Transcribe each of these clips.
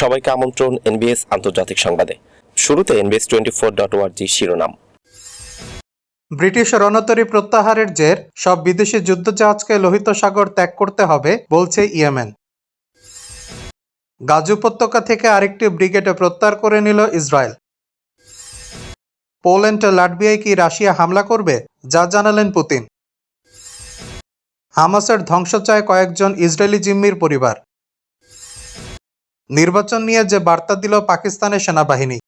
সবাইকে আমন্ত্রণ এনবিএস আন্তর্জাতিক সংবাদে। শুরুতে এনবিএস টোয়েন্টি ফোর ডট ওয়ার্জি শিরোনাম। ব্রিটিশ রণতরী প্রত্যাহারের জের, সব বিদেশি যুদ্ধজাহাজকে লোহিত সাগর ত্যাগ করতে হবে, বলছে ইয়েমেন। গাজু উপত্যকা থেকে আরেকটি ব্রিগেডে প্রত্যাহার করে নিল ইসরায়েল। পোল্যান্ড ও লাটভিয়ায় কি রাশিয়া হামলা করবে, যা জানালেন পুতিন। হামাসের ধ্বংস চায় কয়েকজন ইসরায়েলি জিম্মির পরিবার। নির্বাচন নিয়ে যে বার্তা দিল পাকিস্তানের সেনাবাহিনী।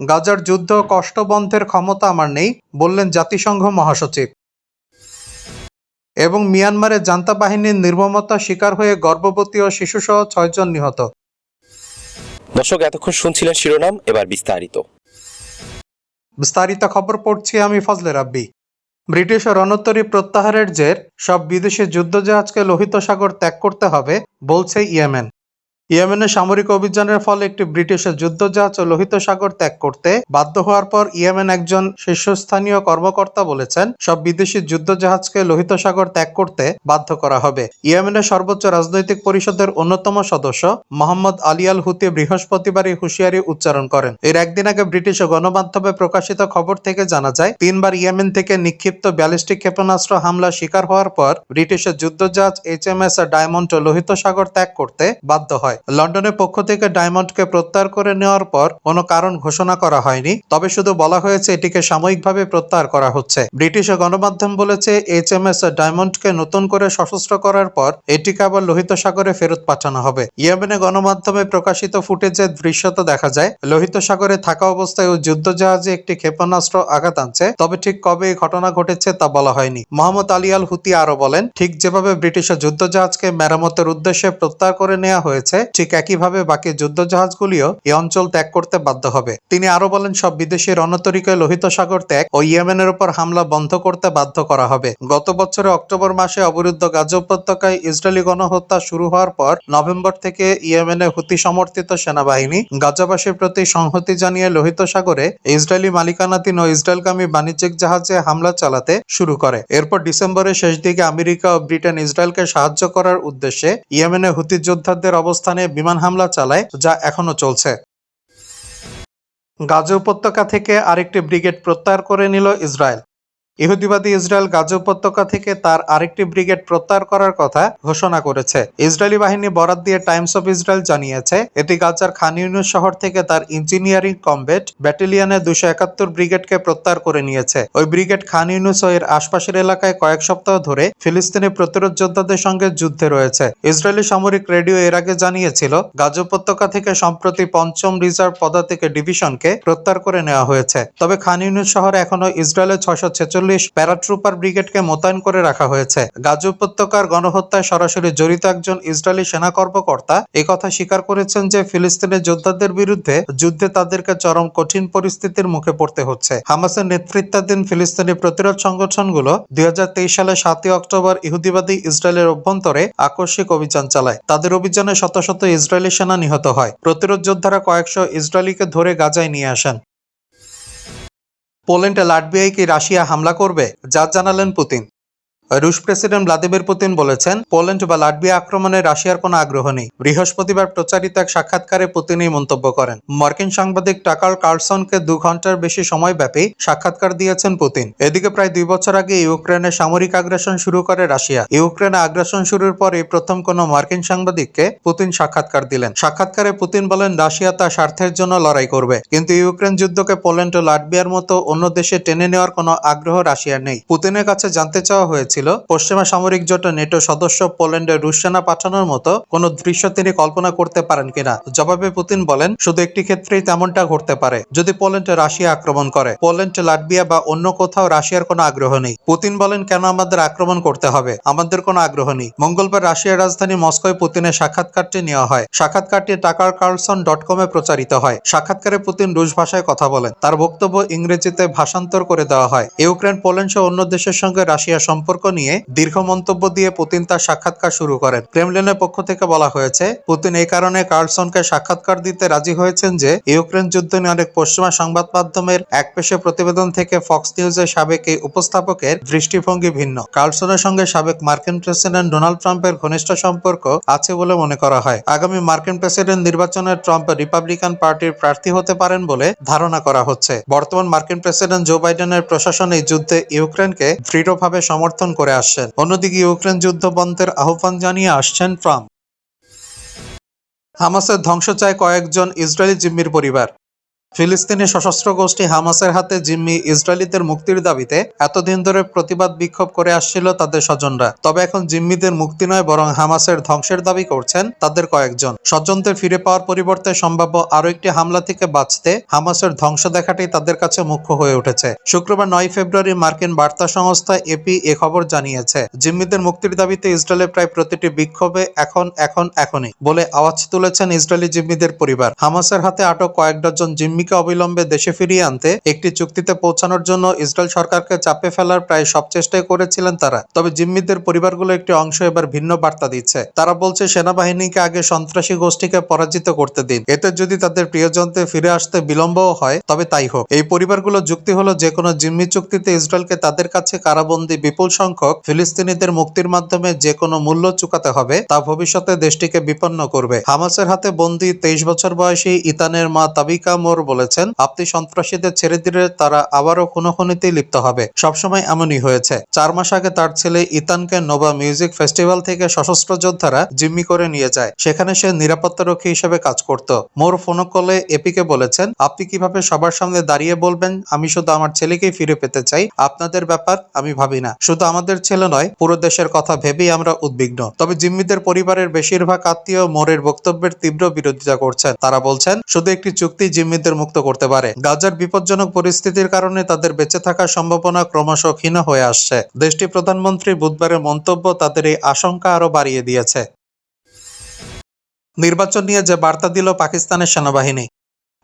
গাজার যুদ্ধ ও কষ্ট বন্ধের ক্ষমতা আমার নেই বললেন জাতিসংঘ মহাসচিব। এবং মিয়ানমারে জান্তা বাহিনীর নির্মমতা শিকার হয়ে গর্ভবতী ও শিশুসহ ছয়জন নিহত। দর্শক এতক্ষণ শুনছিলেন শিরোনাম এবার বিস্তারিত। বিস্তারিত খবর পড়ছি আমি ফজলে রাব্বি। ব্রিটিশ রণোত্তরী প্রত্যাহারের জের সব বিদেশি যুদ্ধজাহাজকে লোহিত সাগর ত্যাগ করতে হবে বলছে ইয়েমেন। ইয়েমেনের সামরিক অভিযানের ফলে একটি ব্রিটিশের যুদ্ধজাহাজ লোহিত সাগর ত্যাগ করতে বাধ্য হওয়ার পর ইয়েমেন একজন শীর্ষস্থানীয় কর্মকর্তা বলেছেন, সব বিদেশি যুদ্ধজাহাজকে লোহিত সাগর ত্যাগ করতে বাধ্য করা হবে। ইয়েমেনের সর্বোচ্চ রাজনৈতিক পরিষদের অন্যতম সদস্য মোহাম্মদ আলী আল হুতি বৃহস্পতিবার এই হুঁশিয়ারি উচ্চারণ করেন। এর একদিন আগে ব্রিটিশ গণমাধ্যমে প্রকাশিত খবর থেকে জানা যায়, তিনবার ইয়েমেন থেকে নিক্ষিপ্ত ব্যালিস্টিক ক্ষেপণাস্ত্র হামলা শিকার হওয়ার পর ব্রিটিশের যুদ্ধজাহাজ এইচ এম এস ডায়মন্ড লোহিত সাগর ত্যাগ করতে বাধ্য হয়। লন্ডনের পক্ষ থেকে ডায়মন্ডকে প্রত্যাহার করে নেওয়ার পর কোনো কারণ ঘোষণা করা হয়নি। তবে শুধু বলা হয়েছে, এটিকে সাময়িকভাবে প্রত্যাহার করা হচ্ছে। ব্রিটিশ গণমাধ্যম বলেছে এইচ এম এস ডায়মন্ডকে নতুন করে সশস্ত্র করার পর এটিকে আবার লোহিত সাগরে ফেরত পাঠানো হবে। ইয়েমেনে গণমাধ্যমে প্রকাশিত ফুটেজের দৃশ্যত দেখা যায়, লোহিত সাগরে থাকা অবস্থায় ও যুদ্ধজাহাজে একটি ক্ষেপণাস্ত্র আঘাত আনছে। তবে ঠিক কবে এই ঘটনা ঘটেছে তা বলা হয়নি। মোহাম্মদ আলী আল হুতি আরও বলেন, ঠিক যেভাবে ব্রিটিশের যুদ্ধজাহাজকে মেরামতের উদ্দেশ্যে প্রত্যাহার করে নেওয়া হয়েছে ঠিক একইভাবে বাকি যুদ্ধজাহাজগুলিও এই অঞ্চল ত্যাগ করতে বাধ্য হবে। তিনি আরও বলেন, সব বিদেশি রণতরীকে লোহিত সাগর ত্যাগ ও ইয়েমেনের উপর হামলা বন্ধ করতে বাধ্য করা হবে। গত বছরের অক্টোবর মাসে অবরুদ্ধ গাজা উপত্যকায় ইসরায়েলি গণহত্যা শুরু হওয়ার পর নভেম্বর থেকে ইয়েমেনে হুতি সমর্থিত সেনাবাহিনী গাজাবাসীর প্রতি সংহতি জানিয়ে লোহিত সাগরে ইসরায়েলি মালিকানাধীন ও ইসরায়েলগামী বাণিজ্যিক জাহাজে হামলা চালাতে শুরু করে। এরপর ডিসেম্বরের শেষ দিকে আমেরিকা ও ব্রিটেন ইসরায়েলকে সাহায্য করার উদ্দেশ্যে ইয়েমেনে হুতি যোদ্ধাদের অবস্থানে বিমান হামলা চালায়, যা এখনও চলছে। গাজা উপত্যকা থেকে আরেকটি ব্রিগেড প্রত্যাহার করে নিল ইসরায়েল। ইহুদিবাদী ইসরায়েল গাজা উপত্যকা থেকে তার আরেকটি ব্রিগেড প্রত্যাহার করার কথা ঘোষণা করেছে। ইসরায়েলি বাহিনী বরাত দিয়ে টাইমস অফ ইসরায়েল জানিয়েছে, এটি গাজার খান ইউনিস শহর থেকে তার ইঞ্জিনিয়ারিং কমবেট ব্যাটালিয়নের দুশো একাত্তর ব্রিগেডকে প্রত্যাহার করে নিয়েছে। ওই ব্রিগেড খান ইউনিস এর আশপাশের এলাকায় কয়েক সপ্তাহ ধরে ফিলিস্তিনি প্রতিরোধ যোদ্ধাদের সঙ্গে যুদ্ধে রয়েছে। ইসরায়েলি সামরিক রেডিও এর আগে জানিয়েছিল, গাজা উপত্যকা থেকে সম্প্রতি পঞ্চম রিজার্ভ পদাতিক ডিভিশনকে প্রত্যাহার করে নেওয়া হয়েছে। তবে খান ইউনিস শহরে এখনও ইসরায়েলের ছয়শো ছেচল্লিশ প্যারাট্রুপার ব্রিগেডকে মোতায়েন করে রাখা হয়েছে। গাজ উপত্যকার গণহত্যায় সরাসরি জড়িত একজন ইসরায়েলি সেনা কর্মকর্তা কথা স্বীকার করেছেন যে ফিলিস্তিনের যোদ্ধাদের বিরুদ্ধে যুদ্ধে তাদেরকে চরম কঠিন পরিস্থিতির মুখে পড়তে হচ্ছে। হামাসের নেতৃত্বাধীন ফিলিস্তিনি প্রতিরোধ সংগঠনগুলো দুই হাজার তেইশ সালে সাতই অক্টোবর ইহুদিবাদী ইসরায়েলের অভ্যন্তরে আকস্মিক অভিযান চালায়। তাদের অভিযানে শত শত ইসরায়েলি সেনা নিহত হয়। প্রতিরোধ যোদ্ধারা কয়েকশো ইসরায়েলিকে ধরে গাজায় নিয়ে আসেন। পোল্যান্ডে লাটভিয়ায় কি রাশিয়া হামলা করবে? যা জানালেন পুতিন। রুশ প্রেসিডেন্ট ভ্লাদিমির পুতিন বলেছেন, পোল্যান্ড বা লাটভিয়া আক্রমণে রাশিয়ার কোনো আগ্রহ নেই। বৃহস্পতিবার প্রচারিত এক সাক্ষাৎকারে পুতিন এই মন্তব্য করেন। মার্কিন সাংবাদিক টাকার কার্লসনকে দু ঘণ্টার বেশি সময় ব্যাপী সাক্ষাৎকার দিয়েছেন পুতিন। এদিকে প্রায় দুই বছর আগে ইউক্রেনে সামরিক আগ্রাসন শুরু করে রাশিয়া। ইউক্রেনে আগ্রাসন শুরুর পরে প্রথম কোনো মার্কিন সাংবাদিককে পুতিন সাক্ষাৎকার দিলেন। সাক্ষাৎকারে পুতিন বলেন, রাশিয়া তার স্বার্থের জন্য লড়াই করবে। কিন্তু ইউক্রেন যুদ্ধকে পোল্যান্ড ও লাটভিয়ার মতো অন্য দেশে টেনে নেওয়ার কোনো আগ্রহ রাশিয়ার নেই। পুতিনের কাছে জানতে চাওয়া হয়েছিল পশ্চিমা সামরিক জোট নেটো সদস্য পোল্যান্ডে রুশ সেনা পাঠানোর মতো কোনো দৃশ্য তিনি কল্পনা করতে পারেন কিনা? জবাবে পুতিন বলেন, শুধু একটি ক্ষেত্রেই তেমনটা ঘটতে পারে। যদি পোল্যান্ডে রাশিয়া আক্রমণ করে, পোল্যান্ড, লাটভিয়া বা অন্য কোথাও রাশিয়ার কোনো আগ্রহ নেই। পুতিন বলেন, কেন আমাদের আক্রমণ করতে হবে? আমাদের কোনো আগ্রহ নেই। মঙ্গলবার রাশিয়ার রাজধানী মস্কোয় পুতিনের সাক্ষাৎকারটি নেওয়া হয়। সাক্ষাৎকারটি টাকার কার্লসন ডট কমে প্রচারিত হয়। সাক্ষাৎকারে পুতিন রুশ ভাষায় কথা বলেন। তার বক্তব্য ইংরেজিতে ভাষান্তর করে দেওয়া হয়। ইউক্রেন, পোল্যান্ড সহ অন্য দেশের সঙ্গে রাশিয়ার সম্পর্ক নিয়ে দীর্ঘ মন্তব্য দিয়ে পুতিন তার সাক্ষাৎকার শুরু করেন। ক্রেমলিনের পক্ষ থেকে বলা হয়েছে, পুতিন এই কারণে কার্লসনকে সাক্ষাৎকার দিতে রাজি হয়েছেন যে, ইউক্রেন যুদ্ধ নিয়ে অনেক পশ্চিমা সংবাদ মাধ্যমের একপেশে প্রতিবেদন থেকে ফক্স নিউজের সাবেক এই উপস্থাপকের দৃষ্টিভঙ্গি ভিন্ন। কার্লসনের সঙ্গে সাবেক মার্কিন প্রেসিডেন্ট ডোনাল্ড ট্রাম্পের ঘনিষ্ঠ সম্পর্ক আছে বলে মনে করা হয়। আগামী মার্কিন প্রেসিডেন্ট নির্বাচনে ট্রাম্প রিপাবলিকান পার্টির প্রার্থী হতে পারেন বলে ধারণা করা হচ্ছে। বর্তমান মার্কিন প্রেসিডেন্ট জো বাইডেনের প্রশাসন এই যুদ্ধে ইউক্রেনকে দৃঢ়ভাবে সমর্থন করে আসছেন। অন্যদিকে ইউক্রেন যুদ্ধ বন্ধের আহ্বান জানিয়ে আসছেন ট্রাম্প। হামাসের ধ্বংস চায় কয়েকজন ইসরায়েলি জিম্মির পরিবার। ফিলিস্তিনি সশস্ত্র গোষ্ঠী হামাসের হাতে জিম্মি ইসরায়েলিদের মুক্তির দাবিতে এতদিন ধরে প্রতিবাদ বিক্ষোভ করে আসছিল তাদের স্বজনরা। তবে এখন জিম্মিদের মুক্তি নয়, বরং হামাসের ধ্বংসের দাবি করছেন তাদের কয়েকজন। স্বজনদের ফিরে পাওয়ার পরিবর্তে সম্ভাব্য আরও একটি হামলা থেকে বাঁচতে হামাসের ধ্বংস দেখাটাই তাদের কাছে মুখ্য হয়ে উঠেছে। শুক্রবার নয় ফেব্রুয়ারি মার্কিন বার্তা সংস্থা এপি এ খবর জানিয়েছে, জিম্মিদের মুক্তির দাবিতে ইসরায়েলের প্রায় প্রতিটি বিক্ষোভে এখন এখন, এখনই বলে আওয়াজ তুলেছেন ইসরায়েলি জিম্মিদের পরিবার। হামাসের হাতে আটক কয়েক ডজন জিম্মিকে অবিলম্বে দেশে ফিরিয়ে আনতে একটি চুক্তিতে পৌঁছানোর জন্য ইসরায়েল সরকারকে চাপে ফেলার প্রায় সব চেষ্টাই করেছিলেন তারা। তবে জিম্মিদের পরিবারগুলো একটি অংশ এবার ভিন্ন বার্তা দিচ্ছে। তারা বলছে, সেনাবাহিনীকে আগে সন্ত্রাসী গোষ্ঠীকে পরাজিত করতে দিন। এতে যদি তাদের প্রিয়জনদের ফিরে আসতে বিলম্বও হয়, তবে তাই হোক। এই পরিবারগুলো যুক্তি হলো যে কোনো জিম্মি চুক্তিতে ইসরায়েলকে তাদের কাছে কারাবন্দী বিপুল সংখ্যক ফিলিস্তিনিদের মুক্তির মাধ্যমে যে কোনো মূল্য চুকাতে হবে, তা ভবিষ্যতে দেশটিকে বিপন্ন করবে। হামাসের হাতে বন্দী তেইশ বছর বয়সী ইতানের মা তাবিকা মোর বলেছেন, আপনি সন্ত্রাসীদের ছেড়ে দিলে তারা আবারও খুনোখুনিতেই লিপ্ত হবে। সবসময় এমনই হয়েছে। চার মাস আগে তার ছেলে ইতানকে নোবা মিউজিক ফেস্টিভ্যাল থেকে সশস্ত্র যোদ্ধারা জিম্মি করে নিয়ে যায়। সেখানে সে নিরাপত্তারক্ষী হিসেবে কাজ করত। মোর ফোন কলে এপিকে বলেছেন, আপনি কীভাবে সবার সামনে দাঁড়িয়ে বলবেন? আমি শুধু আমার ছেলেকেই ফিরে পেতে চাই। আপনাদের ব্যাপার আমি ভাবি না। শুধু আমাদের ছেলে নয়, পুরো দেশের কথা ভেবেই আমরা উদ্বিগ্ন। তবে জিম্মিদের পরিবারের বেশিরভাগ আত্মীয় মোরের বক্তব্যের তীব্র বিরোধিতা করছেন। তারা বলছেন, শুধু একটি চুক্তি জিম্মিদের মুক্ত করতে পারে। গাজার বিপজ্জনক পরিস্থিতির কারণে তাদের বেঁচে থাকার সম্ভাবনা ক্রমশ ক্ষীণ হয়ে আসছে। দেশটি প্রধানমন্ত্রী বুধবারের মন্তব্য তাদের এই আশঙ্কা আরও বাড়িয়ে দিয়েছে। নির্বাচন নিয়ে যে বার্তা দিল পাকিস্তানের সেনাবাহিনী।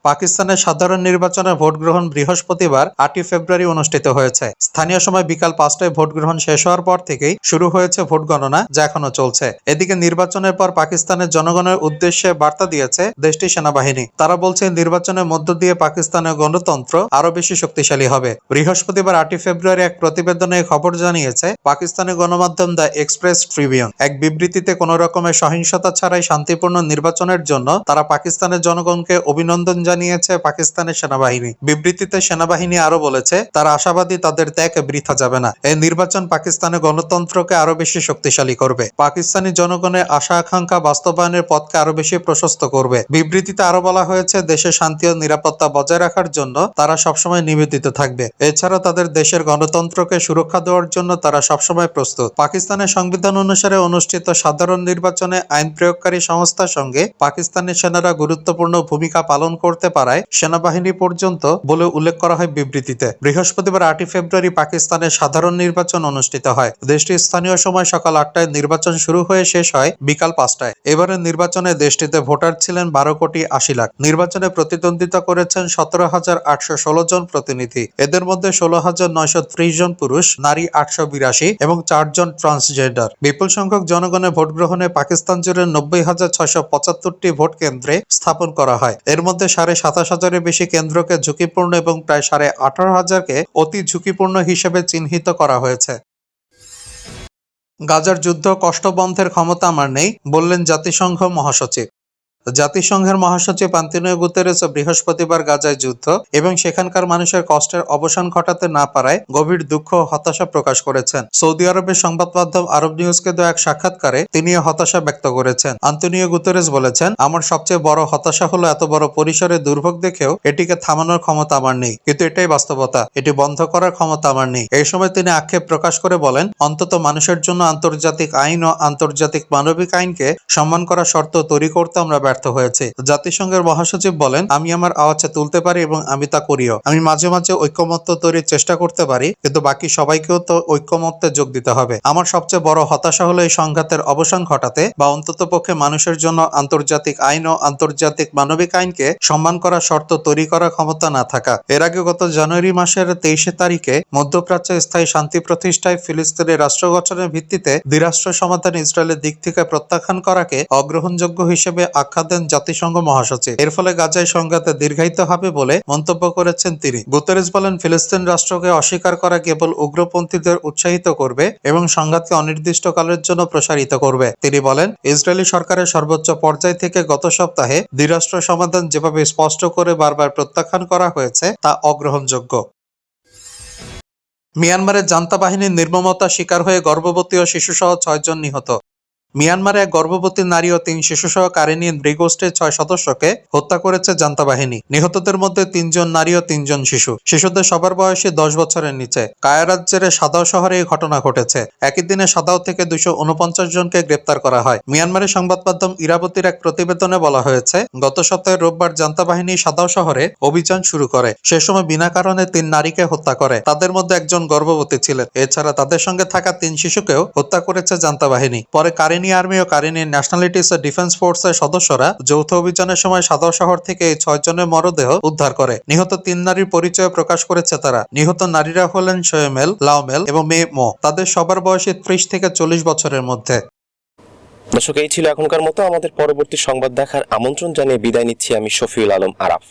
পাকিস্তানের সাধারণ নির্বাচনে ভোট গ্রহণ বৃহস্পতিবার, আটই ফেব্রুয়ারি অনুষ্ঠিত হয়েছে। স্থানীয় সময় বিকাল পাঁচটায় ভোট গ্রহণ শেষ হওয়ার পর থেকেই শুরু হয়েছে ভোট গণনা, যা এখনও চলছে। এদিকে নির্বাচনের পর পাকিস্তানের জনগণের উদ্দেশ্যে বার্তা দিয়েছে দেশটির সেনাবাহিনী। তারা বলছে, নির্বাচনের মধ্য দিয়ে পাকিস্তানের গণতন্ত্র আরও বেশি শক্তিশালী হবে। বৃহস্পতিবার, আটই ফেব্রুয়ারি এক প্রতিবেদনে খবর জানিয়েছে পাকিস্তানের গণমাধ্যম দ্য এক্সপ্রেস ট্রিবিউন। এক বিবৃতিতে, কোন রকমের সহিংসতা ছাড়াই শান্তিপূর্ণ নির্বাচনের জন্য তারা পাকিস্তানের জনগণকে অভিনন্দন জানিয়েছে পাকিস্তানের সেনাবাহিনী। বিবৃতিতে সেনাবাহিনী আরও বলেছে, তারা আশাবাদী তাদের ত্যাগ বৃথা যাবে না। এই নির্বাচন পাকিস্তানের গণতন্ত্রকে আরও বেশি শক্তিশালী করবে। পাকিস্তানি জনগণের আশা আকাঙ্ক্ষা বাস্তবায়নের পথকে আরও বেশি প্রশস্ত করবে। বিবৃতিতে আরও বলা হয়েছে দেশের শান্তি ও নিরাপত্তা বজায় রাখার জন্য তারা সবসময় নিবেদিত থাকবে। এছাড়া তাদের দেশের গণতন্ত্রকে সুরক্ষা দেওয়ার জন্য তারা সবসময় প্রস্তুত। পাকিস্তানের সংবিধান অনুসারে অনুষ্ঠিত সাধারণ নির্বাচনে আইন প্রয়োগকারী সংস্থার সঙ্গে পাকিস্তানের সেনারা গুরুত্বপূর্ণ ভূমিকা পালন করতে পারায় সেনাবাহিনী পর্যন্ত বলে উল্লেখ করা হয় বিবৃতিতে। বৃহস্পতিবার আটই ফেব্রুয়ারি পাকিস্তানের সাধারণ নির্বাচন অনুষ্ঠিত হয়। দেশটির স্থানীয় সময় সকাল আটটায় নির্বাচন শুরু হয়ে শেষ হয় বিকাল পাঁচটায়। এবারের নির্বাচনে দেশটিতে ভোটার ছিলেন বারো কোটি আশি লাখ। নির্বাচনে প্রতিদ্বন্দ্বিতা করেছেন সতেরো হাজার আটশো ষোলো জন প্রতিনিধি। এদের মধ্যে ষোলো হাজার নয়শো ত্রিশ জন পুরুষ, নারী আটশো বিরাশি এবং চারজন ট্রান্সজেন্ডার। বিপুল সংখ্যক জনগণের ভোট গ্রহণে পাকিস্তান জুড়ে নব্বই হাজার ছয়শো পঁচাত্তরটি ভোট কেন্দ্রে স্থাপন করা হয়। এর মধ্যে সাড়ে সাতাশ হাজারের বেশি কেন্দ্রকে ঝুঁকিপূর্ণ এবং প্রায় সাড়ে আঠারো হাজারকে অতি ঝুঁকিপূর্ণ হিসেবে চিহ্নিত করা হয়েছে। গাজার যুদ্ধ কষ্ট বন্ধের ক্ষমতা আমার নেই, বললেন জাতিসংঘ মহাসচিব। জাতিসংঘের মহাসচিব আন্তনিও গুতেরেস বৃহস্পতিবার গাজায় যুদ্ধ এবং সেখানকার মানুষের কষ্টের অবসান ঘটাতে না পারায় গভীর দুঃখ হতাশা প্রকাশ করেছেন। সৌদি আরবের সংবাদ মাধ্যম আরব নিউজকে দেওয়া এক সাক্ষাৎকারে তিনি হতাশা ব্যক্ত করেছেন। আন্তনিও গুতেরেস বলেছেন, আমার সবচেয়ে বড় হতাশা হলো এত বড় পরিসরে দুর্ভোগ দেখেও এটিকে থামানোর ক্ষমতা আমার নেই। কিন্তু এটাই বাস্তবতা, এটি বন্ধ করার ক্ষমতা আমার নেই। এই সময় তিনি আক্ষেপ প্রকাশ করে বলেন, অন্তত মানুষের জন্য আন্তর্জাতিক আইন ও আন্তর্জাতিক মানবিক আইনকে সম্মান করার শর্ত তৈরি করতে আমরা ব্যর্থ হয়েছে। জাতিসংঘের মহাসচিব বলেন, আমি আমার আওয়াজে তুলতে পারি এবং আমি তা করিও। আমি মাঝে মাঝে ঐক্যমত্য তৈরির চেষ্টা করতে পারি, কিন্তু বাকি সবাইকেও তো ঐক্যমত্যে যোগ দিতে হবে। আমার সবচেয়ে বড় হতাশা হলো এই সংঘাতের অবসান ঘটাতে বা অন্তত পক্ষে মানুষের জন্য আন্তর্জাতিক আইন ও আন্তর্জাতিক মানবিক আইনকে সম্মান করার শর্ত তৈরি করার ক্ষমতা না থাকা। এর আগে গত জানুয়ারি মাসের তেইশে তারিখে মধ্যপ্রাচ্যে স্থায়ী শান্তি প্রতিষ্ঠায় ফিলিস্তিনের রাষ্ট্র গঠনের ভিত্তিতে দ্বিরাষ্ট্র সমাধান ইসরায়েলের দিক থেকে প্রত্যাখ্যান করাকে অগ্রহণযোগ্য হিসেবে আখ্যা দেন জাতিসংঘ মহাসচিব। এর ফলে গাজায় সংঘাতে দীর্ঘায়িত হবে বলে মন্তব্য করেছেন তিনি। গুতেরেস বলেন, ফিলিস্তিন রাষ্ট্রকে অস্বীকার করা কেবল উগ্রপন্থীদের উৎসাহিত করবে এবং সংঘাতকে অনির্দিষ্টকালের জন্য প্রসারিত করবে। তিনি বলেন, ইসরায়েলি সরকারের সর্বোচ্চ পর্যায় থেকে গত সপ্তাহে দ্বিরাষ্ট্র সমাধান যেভাবে স্পষ্ট করে বারবার প্রত্যাখ্যান করা হয়েছে, তা অগ্রহণযোগ্য। মিয়ানমারের জান্তা বাহিনীর নির্মমতা শিকার হয়ে গর্ভবতী ও শিশুসহ ছয়জন নিহত। মিয়ানমারে এক গর্ভবতী নারী ও তিন শিশুসহ কারেনিয়ান ব্রিগোস্টের ছয় সদস্যকে হত্যা করেছে জান্তা বাহিনী নিহতদের মধ্যে তিনজন নারী ও তিনজন শিশু। শিশুদের সবার বয়সী দশ বছরের নিচে। কায়া রাজ্যের সাদাও শহরে এই ঘটনা ঘটেছে। একই দিনে সাদাও থেকে দুশো উনপঞ্চাশ জনকে গ্রেপ্তার করা হয়। মিয়ানমারের সংবাদ মাধ্যম ইরাবতীর এক প্রতিবেদনে বলা হয়েছে, গত সপ্তাহে রোববার জান্তা বাহিনী সাদাও শহরে অভিযান শুরু করে। সে সময় বিনা কারণে তিন নারীকে হত্যা করে। তাদের মধ্যে একজন গর্ভবতী ছিলেন। এছাড়া তাদের সঙ্গে থাকা তিন শিশুকেও হত্যা করেছে জান্তা বাহিনী পরে কারিনী আর্মি ও কারিনী ন্যাশনালিটিস ডিফেন্স ফোর্সের সদস্যরা যৌথ অভিযানের সময় সাদর শহর থেকে এই ছয় জনের মরদেহ উদ্ধার করে। নিহত তিন নারীর পরিচয় প্রকাশ করেছে তারা। নিহত নারীরা হলেন সোয়েমেল লাওমেল এবং মেয়ে মো। তাদের সবার বয়সী ত্রিশ থেকে চল্লিশ বছরের মধ্যে। দর্শক, এই ছিল এখনকার মতো। আমাদের পরবর্তী সংবাদ দেখার আমন্ত্রণ জানিয়ে বিদায় নিচ্ছি আমি শফিউল আলম আরাফ।